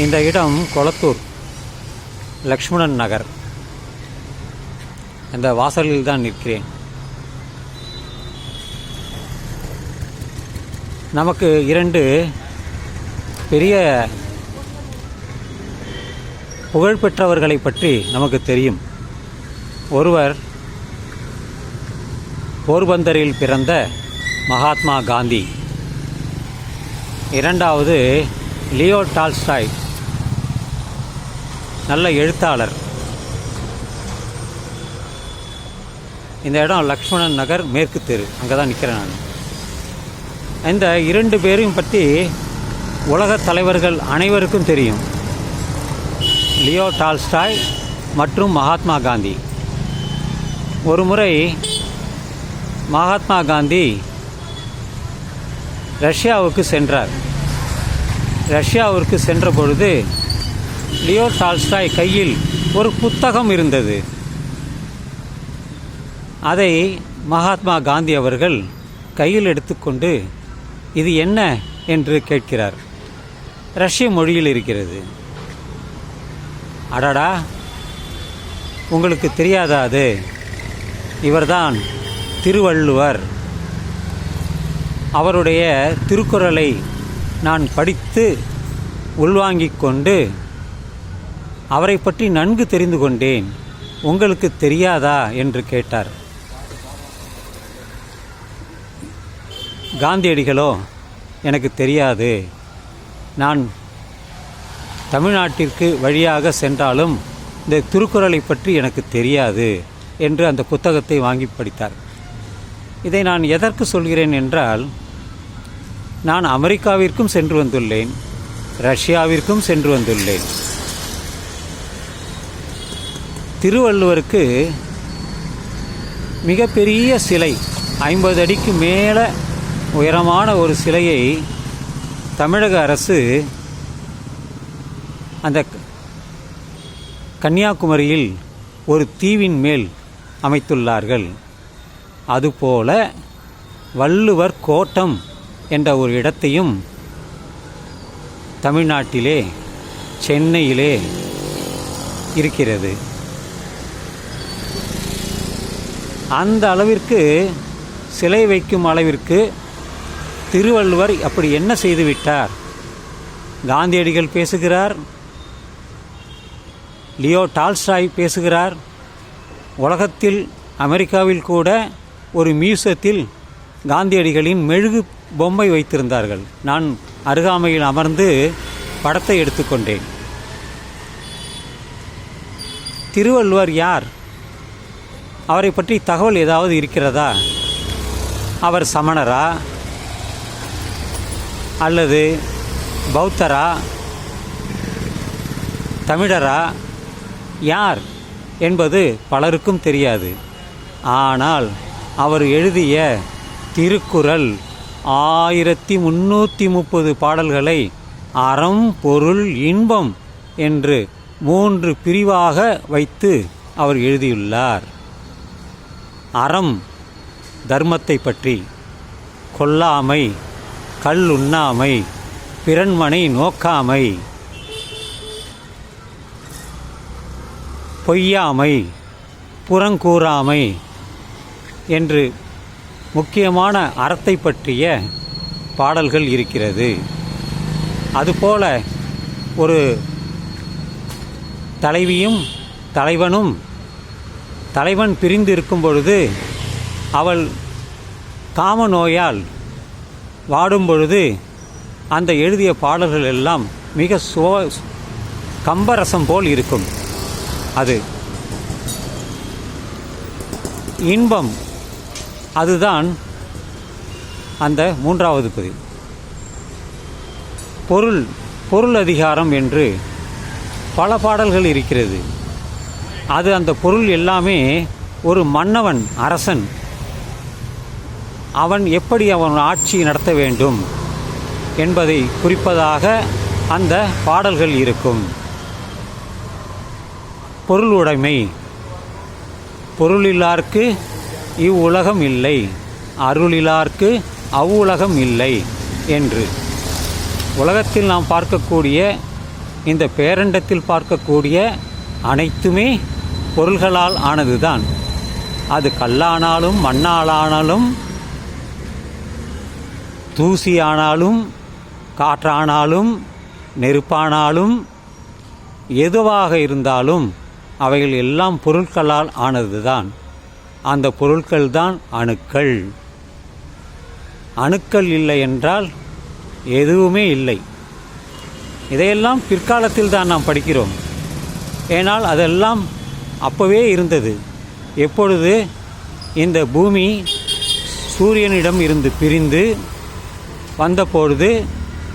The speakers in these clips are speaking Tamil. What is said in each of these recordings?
இந்த இடம் கொளத்தூர் லக்ஷ்மணன் நகர். அந்த வாசலில் தான் நிற்கிறேன். நமக்கு இரண்டு பெரிய புகழ்பெற்றவர்களை பற்றி நமக்கு தெரியும். ஒருவர் போர்பந்தரில் பிறந்த மகாத்மா காந்தி. இரண்டாவது லியோ டால்ஸ்டாய். நல்ல எழுத்தாளர். இந்த இடம் லக்ஷ்மணன் நகர் மேற்கு தெரு. அங்கே தான் நிற்கிறேன் நான். இந்த இரண்டு பேரையும் பற்றி உலகத் தலைவர்கள் அனைவருக்கும் தெரியும். லியோ டால்ஸ்டாய் மற்றும் மகாத்மா காந்தி. ஒரு முறை மகாத்மா காந்தி ரஷ்யாவுக்கு சென்றார். ரஷ்யாவிற்கு சென்ற பொழுது லியோ டால்ஸ்டாய் கையில் ஒரு புத்தகம் இருந்தது. அதை மகாத்மா காந்தி அவர்கள் கையில் எடுத்துக்கொண்டு இது என்ன? என்று கேட்கிறார். ரஷ்ய மொழியில் இருக்கிறது. அடடா! உங்களுக்கு தெரியாதா அது? இவர்தான் திருவள்ளுவர். அவருடைய திருக்குறளை நான் படித்து உள்வாங்கிக் கொண்டு அவரை பற்றி நன்கு தெரிந்து கொண்டேன். உங்களுக்கு தெரியாதா? என்று கேட்டார். காந்தியடிகளோ எனக்கு தெரியாது. நான் தமிழ்நாட்டிற்கு வழியாக சென்றாலும் இந்த திருக்குறளை பற்றி எனக்கு தெரியாது என்று அந்த புத்தகத்தை வாங்கி படித்தார். இதை நான் எதற்கு சொல்கிறேன் என்றால் நான் அமெரிக்காவிற்கும் சென்று வந்துள்ளேன் ரஷ்யாவிற்கும் சென்று வந்துள்ளேன். திருவள்ளுவருக்கு மிகப்பெரிய சிலை ஐம்பது அடிக்கு மேலே உயரமான ஒரு சிலையை தமிழக அரசு அந்த கன்னியாகுமரியில் ஒரு தீவின் மேல் அமைத்துள்ளார்கள். அதுபோல வள்ளுவர் கோட்டம் என்ற ஒரு இடத்தையும் தமிழ்நாட்டிலே சென்னையிலே இருக்கிறது. அந்த அளவிற்கு சிலை வைக்கும் அளவிற்கு திருவள்ளுவர் அப்படி என்ன செய்துவிட்டார்? காந்தியடிகள் பேசுகிறார் லியோ டால்ஸ்டாய் பேசுகிறார் உலகத்தில் அமெரிக்காவில் கூட ஒரு மியூசியத்தில் காந்தியடிகளின் மெழுகு பொம்மை வைத்திருந்தார்கள். நான் அருகாமையில் அமர்ந்து படத்தை எடுத்துக்கொண்டேன். திருவள்ளுவர் யார்? அவரை பற்றி தகவல் ஏதாவது இருக்கிறதா? அவர் சமணரா? அல்லது பௌத்தரா? தமிழரா? யார்? என்பது பலருக்கும் தெரியாது. ஆனால் அவர் எழுதிய திருக்குறள் ஆயிரத்தி முன்னூற்றி முப்பது பாடல்களை அறம் பொருள் இன்பம் என்று மூன்று பிரிவாக வைத்து அவர் எழுதியுள்ளார். அறம் தர்மத்தை பற்றி கொல்லாமை கல் உண்ணாமை பிறன்மனை நோக்காமை பொய்யாமை புறங்கூறாமை என்று முக்கியமான அறத்தை பற்றிய பாடல்கள் இருக்கிறது. அதுபோல ஒரு தலைவியும் தலைவனும் தலைவன் பிரிந்து இருக்கும் பொழுது அவள் காம நோயால் வாடும் பொழுது அந்த எழுதிய பாடல்கள் எல்லாம் மிக சுவ கம்பரசம் போல் இருக்கும். அது இன்பம். அதுதான் அந்த மூன்றாவது பதிவு பொருள் பொருள் அதிகாரம் என்று பல பாடல்கள் இருக்கிறது. அது அந்த பொருள் எல்லாமே ஒரு மன்னவன் அரசன். அவன் எப்படி அவன் ஆட்சி நடத்த வேண்டும் என்பதை குறிப்பதாக அந்த பாடல்கள் இருக்கும். பொருளுடைமை பொருளில்லார்க்கு இவ்வுலகம் இல்லை. அருளிலார்க்கு அவ்வுலகம் இல்லை என்று. உலகத்தில் நாம் பார்க்கக்கூடிய இந்த பேரண்டத்தில் பார்க்கக்கூடிய அனைத்துமே பொருள்களால் ஆனதுதான். அது கல்லானாலும் மண்ணாலானாலும் தூசியானாலும் காற்றானாலும் நெருப்பானாலும் எதுவாக இருந்தாலும் அவைகள் எல்லாம் பொருட்களால் ஆனதுதான். அந்த பொருட்கள் தான் அணுக்கள். அணுக்கள் இல்லை என்றால் எதுவுமே இல்லை. இதையெல்லாம் பிற்காலத்தில் தான் நாம் படிக்கிறோம். ஏனால் அதெல்லாம் அப்போவே இருந்தது. எப்பொழுது இந்த பூமி சூரியனிடம் இருந்து பிரிந்து வந்தபொழுது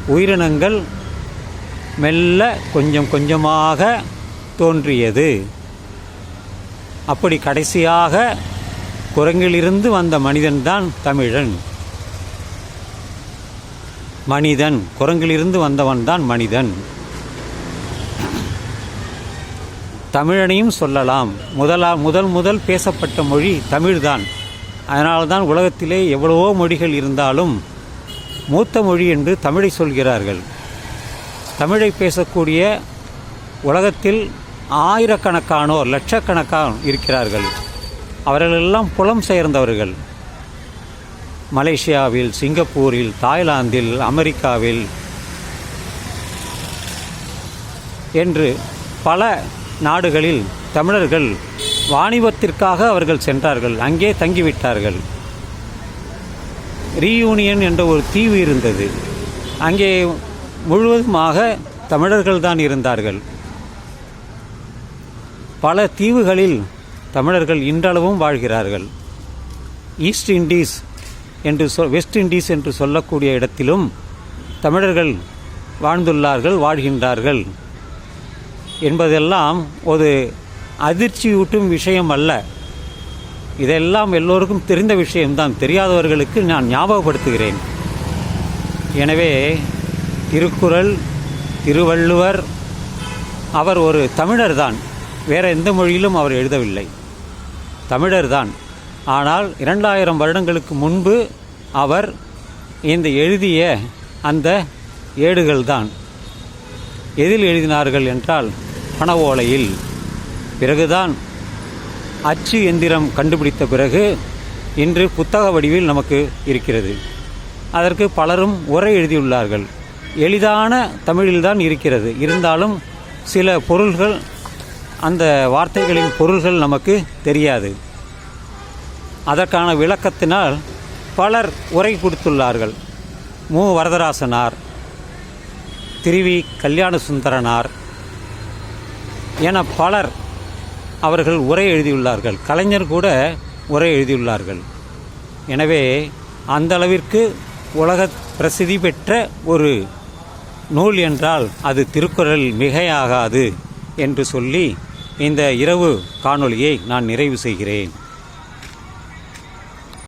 உயிரினங்கள் மெல்ல கொஞ்சம் கொஞ்சமாக தோன்றியது. அப்படி கடைசியாக குரங்கிலிருந்து வந்த மனிதன்தான் தமிழன். மனிதன் குரங்கிலிருந்து வந்தவன்தான் மனிதன். தமிழனையும் சொல்லலாம். முதலா முதல் முதல் பேசப்பட்ட மொழி தமிழ்தான். அதனால்தான் உலகத்திலே எவ்வளவோ மொழிகள் இருந்தாலும் மூத்த மொழி என்று தமிழை சொல்கிறார்கள். தமிழை பேசக்கூடிய உலகத்தில் ஆயிரக்கணக்கானோர் லட்சக்கணக்கான இருக்கிறார்கள். அவர்களெல்லாம் புலம் சேர்ந்தவர்கள். மலேசியாவில் சிங்கப்பூரில் தாய்லாந்தில் அமெரிக்காவில் என்று பல நாடுகளில் தமிழர்கள் வாணிபத்திற்காக அவர்கள் சென்றார்கள். அங்கே தங்கிவிட்டார்கள். ரீயூனியன் என்ற ஒரு தீவு இருந்தது. அங்கே முழுவதுமாக தமிழர்கள் தான் இருந்தார்கள். பல தீவுகளில் தமிழர்கள் இன்றளவும் வாழ்கிறார்கள். ஈஸ்ட் இண்டீஸ் என்று சொல் வெஸ்ட் இண்டீஸ் என்று சொல்லக்கூடிய இடத்திலும் தமிழர்கள் வாழ்ந்துள்ளார்கள் வாழ்கின்றார்கள். என்பதெல்லாம் ஒரு அதிர்ச்சியூட்டும் விஷயம் அல்ல. இதெல்லாம் எல்லோருக்கும் தெரிந்த விஷயம்தான். தெரியாதவர்களுக்கு நான் ஞாபகப்படுத்துகிறேன். எனவே திருக்குறள் திருவள்ளுவர் அவர் ஒரு தமிழர் தான் வேற எந்த மொழியிலும் அவர் எழுதவில்லை. தமிழர் தான் ஆனால் இரண்டாயிரம் வருடங்களுக்கு முன்பு அவர் இந்த எழுதிய அந்த ஏடுகள் தான் எதில் எழுதினார்கள் என்றால் பண ஓலையில் பிறகுதான் அச்சு எந்திரம் கண்டுபிடித்த பிறகு இன்று புத்தக வடிவில் நமக்கு இருக்கிறது. அதற்கு பலரும் உரை எழுதியுள்ளார்கள். எளிதான தமிழில்தான் இருக்கிறது. இருந்தாலும் சில பொருள்கள் அந்த வார்த்தைகளின் பொருள்கள் நமக்கு தெரியாது. அதற்கான விளக்கத்தினால் பலர் உரை கொடுத்துள்ளார்கள். மு. வரதராசனார் திருவி கல்யாண சுந்தரனார் என பலர் அவர்கள் உரை எழுதியுள்ளார்கள். கலைஞர் கூட உரை எழுதியுள்ளார்கள். எனவே அந்த அளவிற்கு உலக பிரசித்தி பெற்ற ஒரு நூல் என்றால் அது திருக்குறள் மிகையாகாது என்று சொல்லி இந்த இரவு காணொளியை நான் நிறைவு செய்கிறேன்.